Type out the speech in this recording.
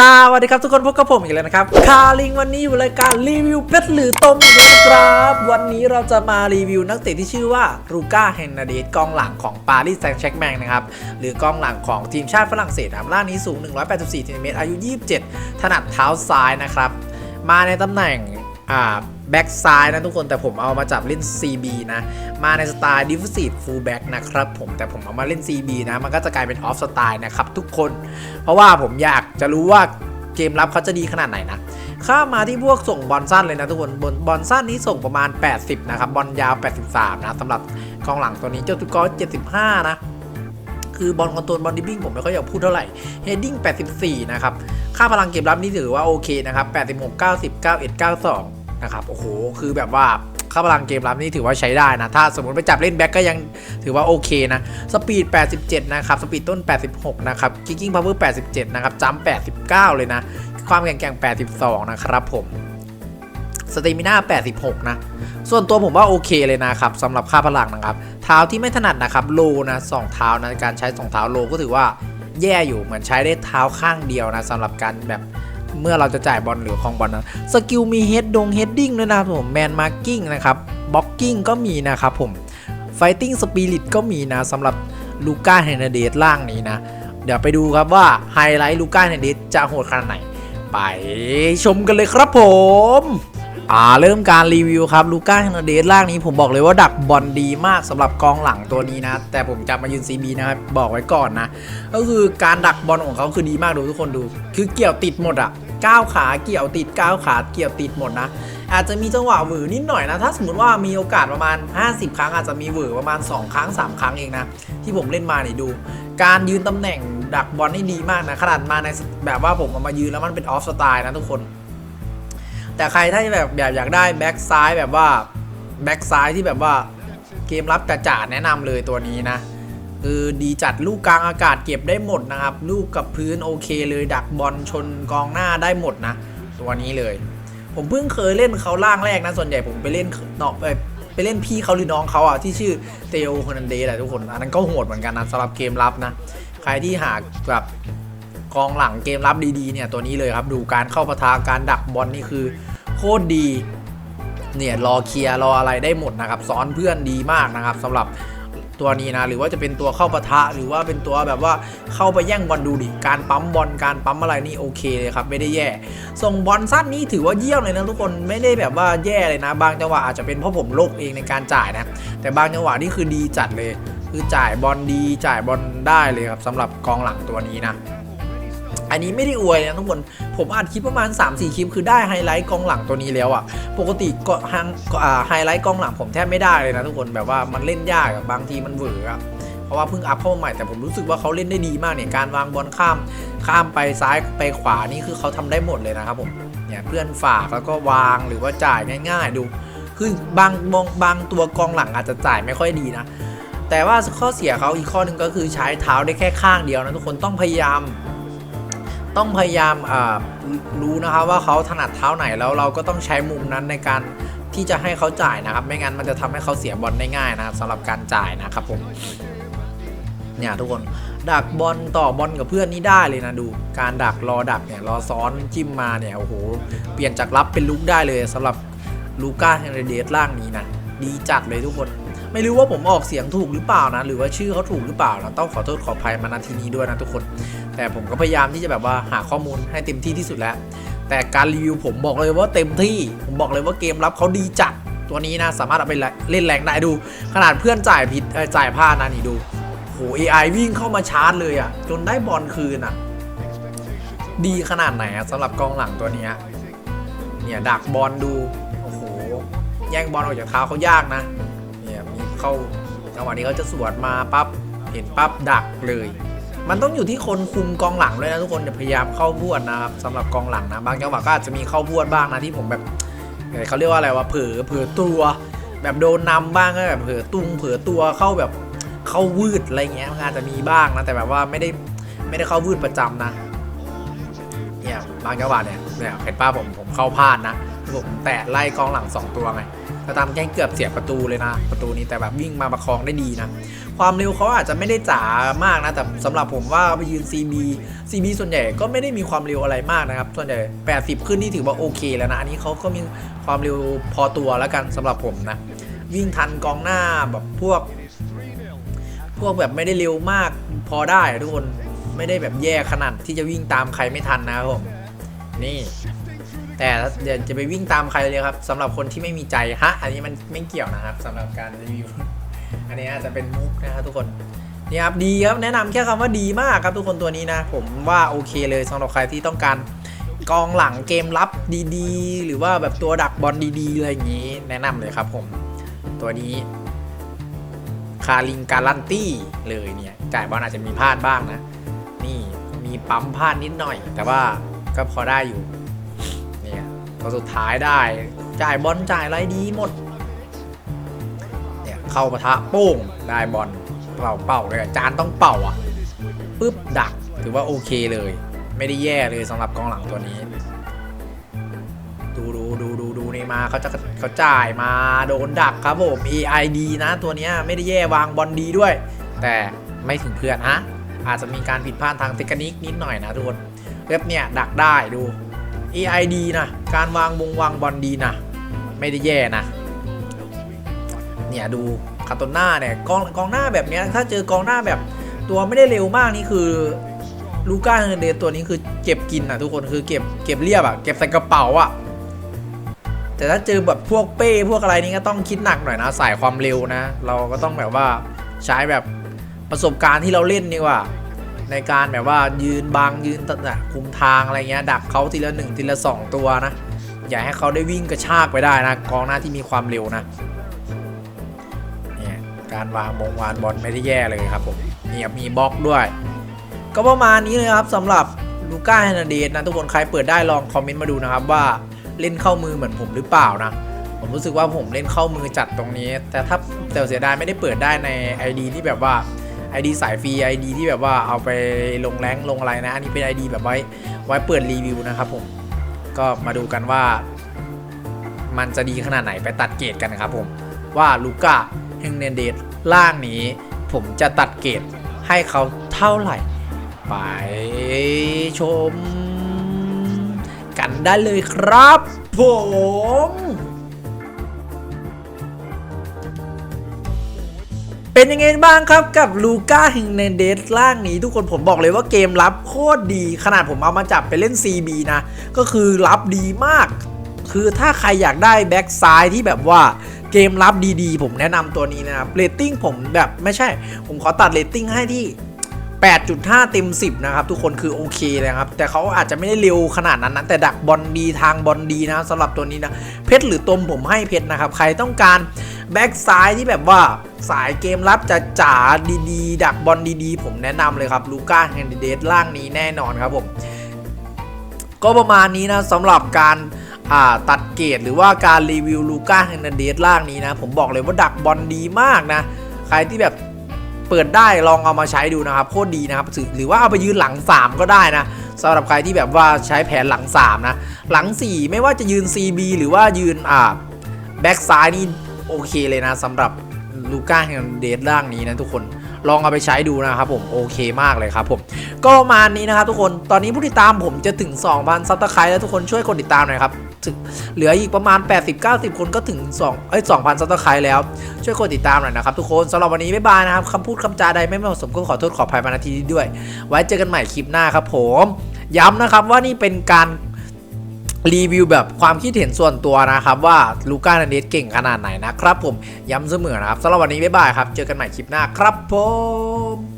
สวัสดีครับทุกคนพบกับผมอีกแล้วนะครับคาลิงวันนี้อยู่รายการรีวิวเพชรหรือต้มอีกแล้วนะครับ วันนี้เราจะมารีวิวนักเตะที่ชื่อว่ารูก้าเฮนนาเดสกองหลังของปารีสแซงต์แชร์กแมงนะครับ หรือกองหลังของทีมชาติฝรั่งเศสครับล่านี้สูง 184เซนติเมตรอายุ 27 ถนัดเท้าซ้ายนะครับ มาในตำแหน่ง อ่าแบ็กซ้ายนะทุกคนแต่ผมเอามาจับเล่น CB นะ มาในสไตล์ Defensive Fullback นะครับผมแต่ผมเอามาเล่น CB นะ มันก็จะกลายเป็น Off Style นะครับทุกคน เพราะว่าผมอยากจะรู้ว่าเกมรับเขาจะดีขนาดไหนนะข้ามาที่พวกส่งบอลสั้นเลยนะทุกคนบอลบอลสั้นนี้ส่งประมาณ 80 นะครับ บอลยาว 83 นะสำหรับกองหลังตัวนี้เจ้าตุกอ75 นะ คือบอลคอนโทรลบอลดิบบิ้งผมไม่ค่อยอยากพูดเท่าไหร่เฮดดิ้ง84 นะครับ ค่าพลังเกมรับนี่ถือว่าโอเคนะครับ 86 90 91 92 นะครับโอ้โหคือแบบว่าค่าพลังเกมรับนี่ถือว่าใช้ได้นะ ถ้าสมมติไปจับเล่นแบ็กก็ยังถือว่าโอเคนะ สปีด 87 นะครับ สปีดต้น 86 นะครับ คิกกิ้งพาวเวอร์ 87 นะครับจัมป์89 เลยนะ ความแข็งแกร่ง 82 นะครับผม สเตมิน่า 86 นะ ส่วนตัวผมว่าโอเคเลยนะครับสำหรับค่าพลังนะครับ เท้าที่ไม่ถนัดนะครับ โลนะสองเท้านะ การใช้สองเท้าโลก็ถือว่าแย่อยู่ เหมือนใช้ได้เท้าข้างเดียวนะสำหรับการแบบ เมื่อเราจะจ่ายบอลหรือคองบอลนะสกิลมีเฮดดงเฮดดิ้งด้วยนะครับผมแมนมาร์กิ้งนะครับบล็อกกิ้งก็มีนะครับผมไฟติ้งสปิริตก็มีนะสำหรับลูก้าเฮนเดสล่างนี้นะ เดี๋ยวไปดูครับว่าไฮไลท์ลูก้าเฮนเดสจะโหดขนาดไหน ไปชมกันเลยครับผมอ่าเริ่มการรีวิวครับลูก้าเฮนเดสล่างนี้ผมบอกเลยว่าดักบอลดีมากสำหรับกองหลังตัวนี้นะ แต่ผมจะมายืน CB นะครับบอกไว้ก่อนนะ ก็คือการดักบอลของเขาคือดีมากดูทุกคนดู คือเกี่ยวติดหมดอะ ก้าวขาเกี่ยวติดก้าวขาเกี่ยวติดหมดนะ อาจจะมีจังหวะหวือนิดหน่อยนะ ถ้าสมมติว่ามีโอกาสประมาณ 50 ครั้งอาจจะมีหวือประมาณ 2 ครั้ง 3 ครั้งเองนะ ที่ผมเล่นมาเนี่ยดู การยืนตำแหน่งดักบอลนี่ดีมากนะ ขนาดมาในแบบว่าผมเอามายืนแล้วมันเป็นออฟสไตล์นะทุกคน แต่ใครถ้าแบบแบบอยากได้แบ็กซ้ายแบบว่าแบ็กซ้ายที่แบบว่าเกมรับจ่าๆแนะนำเลยตัวนี้นะ คือดีจัดลูกกลางอากาศเก็บได้หมดนะครับ ลูกกับพื้นโอเคเลยดักบอลชนกองหน้าได้หมดนะ ตัวนี้เลย ผมเพิ่งเคยเล่นเขาล่างแรกนะ ส่วนใหญ่ผมไปเล่นเนาะไปไปเล่นพี่เขาหรือน้องเขาอะที่ชื่อเตโอคอนันเดสแหละทุกคนอันนั้นก็โหดเหมือนกันนะสำหรับเกมรับนะ ใครที่หาแบบกองหลังเกมรับดีๆเนี่ยตัวนี้เลยครับดูการเข้าปะทะการดักบอลนี่คือโคตรดีเนี่ยรอเคลียร์รออะไรได้หมดนะครับซ้อนเพื่อนดีมากนะครับสำหรับ ตัวนี้นะหรือว่าจะเป็นตัวเข้าปะทะ หรือว่าเป็นตัวแบบว่าเข้าไปแย่งบอลดูดิการปั๊มบอลการปั๊มอะไรนี่โอเคเลยครับไม่ได้แย่ ส่งบอลสั้นนี่ถือว่าเยี่ยมเลยนะทุกคนไม่ได้แบบว่าแย่เลยนะ บางจังหวะอาจจะเป็นเพราะผมโลกเองในการจ่ายนะ แต่บางจังหวะนี่คือดีจัดเลย คือจ่ายบอลดีจ่ายบอลได้เลยครับสำหรับกองหลังตัวนี้นะ อันนี้ไม่ได้อวยนะทุกคน ผมอัดคลิปประมาณ 3-4 คลิป คือได้ไฮไลท์กองหลังตัวนี้แล้วอะ่ะปกติก็ฮังไฮไลท์กองหลังผมแทบไม่ได้เลยนะทุกคนแบบว่ามันเล่นยากบางทีมันเหวออะเพราะว่าเพิ่งอัพเข้ามาใหม่แต่ผมรู้สึกว่าเขาเล่นได้ดีมากเนี่ยการวางบอลข้ามข้ามไปซ้ายไปขวานี่คือเขาทำได้หมดเลยนะครับผมเนี่ยเพื่อนฝากแล้วก็วางหรือว่าจ่ายง่าย ๆ ดู คือบางบางบางตัวกองหลังอาจจะจ่ายไม่ค่อยดีนะ แต่ว่าข้อเสียเขาอีกข้อหนึ่งก็คือใช้เท้าได้แค่ข้างเดียวนะทุกคนต้องพยายาม ต้องพยายามรู้นะครับว่าเขาถนัดเท้าไหนแล้วเราก็ต้องใช้มุมนั้นในการที่จะให้เขาจ่ายนะครับ ไม่งั้นมันจะทำให้เขาเสียบอลได้ง่ายนะครับสำหรับการจ่ายนะครับผมเนี่ยทุกคนดักบอลต่อบอลกับเพื่อนนี่ได้เลยนะดู การดักรอดักเนี่ยรอซ้อนจิ้มมาเนี่ยโอ้โหเปลี่ยนจากรับเป็นลุกได้เลยสำหรับลูก้าเฮนเรเดสล่างนี้นะดีจัดเลยทุกคน ไม่รู้ว่าผมออกเสียงถูกหรือเปล่านะ หรือว่าชื่อเขาถูกหรือเปล่านะต้องขอโทษขออภัยมาณทีนี้ด้วยนะทุกคน แต่ผมก็พยายามที่จะแบบว่าหาข้อมูลให้เต็มที่ที่สุดแล้ว แต่การรีวิวผมบอกเลยว่าเต็มที่ ผมบอกเลยว่าเกมรับเขาดีจัด ตัวนี้นะสามารถเอาไปเล่นแรงได้ดู ขนาดเพื่อนจ่ายผิดจ่ายพลาดนะนี่ดูโห AI วิ่งเข้ามาชาร์จเลยอะ่ะ จนได้บอลคืนอะ่ะ ดีขนาดไหนอะสำหรับกองหลังตัวนี้เนี่ยดักบอลดู โอ้โห แย่งบอลออกจากเท้าเขายากนะ เข้าจังหวะนี้เขาจะสวนมาปั๊บเห็นปั๊บดักเลย มันต้องอยู่ที่คนคุมกองหลังด้วยนะทุกคนอย่าพยายามเข้าพวดนะครับสำหรับกองหลังนะบางจังหวะก็อาจจะมีเข้าพวดบ้างนะที่ผมแบบเขาเรียกว่าอะไรวะเผลอเผลอตัว แบบโดนนำบ้างก็แบบเผลอตุงเผลอตัวเข้าแบบเข้าวืดอะไรเงี้ยมันอาจจะมีบ้างนะแต่แบบว่าไม่ได้ไม่ได้เข้าวืดประจำนะเนี่ยบางจังหวะเนี่ยเนี่ยเห็นป้าผมผมเข้าพลาดนะ ผมแตะไล่กองหลังสองตัวไงถ้าตามแกงเกือบเสียประตูเลยนะ ประตูนี้แต่แบบวิ่งมาประคองได้ดีนะ ความเร็วเขาอาจจะไม่ได้จ๋ามากนะ แต่สำหรับผมว่าไปยืน CB CB ส่วนใหญ่ก็ไม่ได้มีความเร็วอะไรมากนะครับ ส่วนใหญ่ 80 ขึ้นนี่ถือว่าโอเคแล้วนะ อันนี้เขาก็มีความเร็วพอตัวแล้วกันสำหรับผมนะ วิ่งทันกองหน้าแบบพวก พวกแบบไม่ได้เร็วมากพอได้ทุกคนไม่ได้แบบแย่ขนาดที่จะวิ่งตามใครไม่ทันนะครับผมนี่ แต่เดี๋ยวจะไปวิ่งตามใครเลยครับสำหรับคนที่ไม่มีใจฮะอันนี้มันไม่เกี่ยวนะครับสำหรับการรีวิวอันนี้อาจจะเป็นมุกนะครับทุกคนนี่ครับดีครับแนะนำแค่คำว่าดีมากครับทุกคนตัวนี้นะ ผมว่าโอเคเลยสำหรับใครที่ต้องการกองหลังเกมรับดีๆ หรือว่าแบบตัวดักบอลดีๆอะไรอย่างนี้ แนะนำเลยครับผม ตัวนี้คาริงการันตี้เลยเนี่ยจ่ายบอลอาจจะมีพลาดบ้างนะ นี่มีปั๊มพลาดนิดหน่อย แต่ว่าก็พอได้อยู่ เนี่ยก็สุดท้ายได้ จ่ายบอลจ่ายไรดีหมด เนี่ยเข้าปะทะโป้งได้บอลเป่าเป่าเลยจานต้องเป่าอะปึ๊บดักถือว่าโอเคเลย ไม่ได้แย่เลยสำหรับกองหลังตัวนี้ ดูดูดูดูดูในมาเขาจะเขาจ่ายมาโดนดักครับผม AID นะตัวนี้ไม่ได้แย่วางบอลดีด้วย แต่ไม่ถึงเพื่อนฮะอาจจะมีการผิดพลาดทางเทคนิคนิดหน่อยนะทุกคนเว็บเนี่ยดักได้ดู AID นะ การวางวงวางบอลดีนะ ไม่ได้แย่นะ เนี่ยดูคาโตน่าเนี่ยกองกองหน้าแบบเนี้ยถ้าเจอกองหน้าแบบตัวไม่ได้เร็วมากนี่คือลูก้าเฮอร์เดตัวนี้คือเก็บกินอะทุกคนคือเก็บเก็บเรียบอะเก็บใส่กระเป๋าอะแต่ถ้าเจอแบบพวกเป้พวกอะไรนี่ก็ต้องคิดหนักหน่อยนะสายความเร็วนะ เราก็ต้องแบบว่าใช้แบบประสบการณ์ที่เราเล่นดีกว่า ในการแบบว่ายืนบังยืนตัดนะคุมทางอะไรเงี้ยดักเขาทีละหนึ่งทีละสองตัวนะ อย่าให้เขาได้วิ่งกระชากไปได้นะกองหน้าที่มีความเร็วนะเนี่ยการวางมงวานบอลไม่ได้แย่เลยครับผมเนี่ยมีบล็อกด้วย ก็ประมาณนี้เลยครับสำหรับลูก้าเฮนเดสนะทุกคนใครเปิดได้ลองคอมเมนต์มาดูนะครับว่าเล่นเข้ามือเหมือนผมหรือเปล่านะผมรู้สึกว่าผมเล่นเข้ามือจัดตรงนี้ แต่ถ้าแต่เสียดายไม่ได้เปิดได้ใน ID ที่แบบว่า ID สายฟรี ID ที่แบบว่าเอาไปลงแรงลงอะไรนะ อันนี้เป็น ID แบบไว้ไว้เปิดรีวิวนะครับผม ก็มาดูกันว่า มันจะดีขนาดไหนไปตัดเกรดกันนะครับผม ว่าลูก้าเฮงเนเดสล่างนี้ ผมจะตัดเกรดให้เขาเท่าไหร่ ไปชม กันได้เลยครับผม เป็นยังไงบ้างครับกับลูก้าฮิงเนเดสล่างนี้ทุกคนผมบอกเลยว่าเกมรับโคตรดี ขนาดผมเอามาจับไปเล่น CB นะ ก็คือรับดีมาก คือถ้าใครอยากได้แบ็กซ้ายที่แบบว่าเกมรับดีๆ ผมแนะนำตัวนี้นะครับเรตติ้งผมแบบไม่ใช่ ผมขอตัดเรตติ้งให้ที่ 8.5 เต็ม 10 นะครับ ทุกคนคือโอเคเลยครับ แต่เขาอาจจะไม่ได้เร็วขนาดนั้นนะ แต่ดักบอลดีทางบอลดีนะสำหรับตัวนี้นะ เพชรหรือตมผมให้เพชรนะครับ ใครต้องการ แบ็กซ้ายที่แบบว่าสายเกมรับจะจ๋าดีๆ ดักบอลดีๆ ผมแนะนำเลยครับลูก้าแฮนดิเดตล่างนี้แน่นอนครับผม ก็ประมาณนี้นะสำหรับการตัดเกรดหรือว่าการรีวิวลูก้าแฮนนาเดสล่างนี้นะ ผมบอกเลยว่าดักบอลดีมากนะ ใครที่แบบเปิดได้ลองเอามาใช้ดูนะครับโคตรดีนะครับหรือหรือว่าเอาไปยืนหลัง 3 ก็ได้นะสำหรับใครที่แบบว่าใช้แผนหลัง 3 นะ หลัง 4 ไม่ว่าจะยืน CB หรือว่ายืนอ่าแบ็กซ้ายนี่ โอเคเลยนะสำหรับลูก้าแฮนเดสล่างนี้นะทุกคนลองเอาไปใช้ดูนะครับผมโอเคมากเลยครับผมก็ประมาณนี้นะครับทุกคนตอนนี้ผู้ติดตามผมจะถึง 2,000ซับสไครต์แล้วทุกคนช่วยกดติดตามหน่อยครับถึงเหลืออีกประมาณ 80-90 คนก็ถึง2เอ้ย2,000ซับสไครต์แล้วช่วยกดติดตามหน่อยนะครับทุกคนสำหรับวันนี้บ๊ายบายนะครับคำพูดคำจาใดไม่เหมาะสมก็ขอโทษขออภัยมาณทีนี้ด้วย ไว้เจอกันใหม่คลิปหน้าครับผม ย้ำนะครับว่านี่เป็นการ รีวิวแบบความคิดเห็นส่วนตัวนะครับว่าลูก้านันเดสเก่งขนาดไหนนะครับผมย้ำเสมอนะครับสำหรับวันนี้บ๊ายบายครับ เจอกันใหม่คลิปหน้าครับผม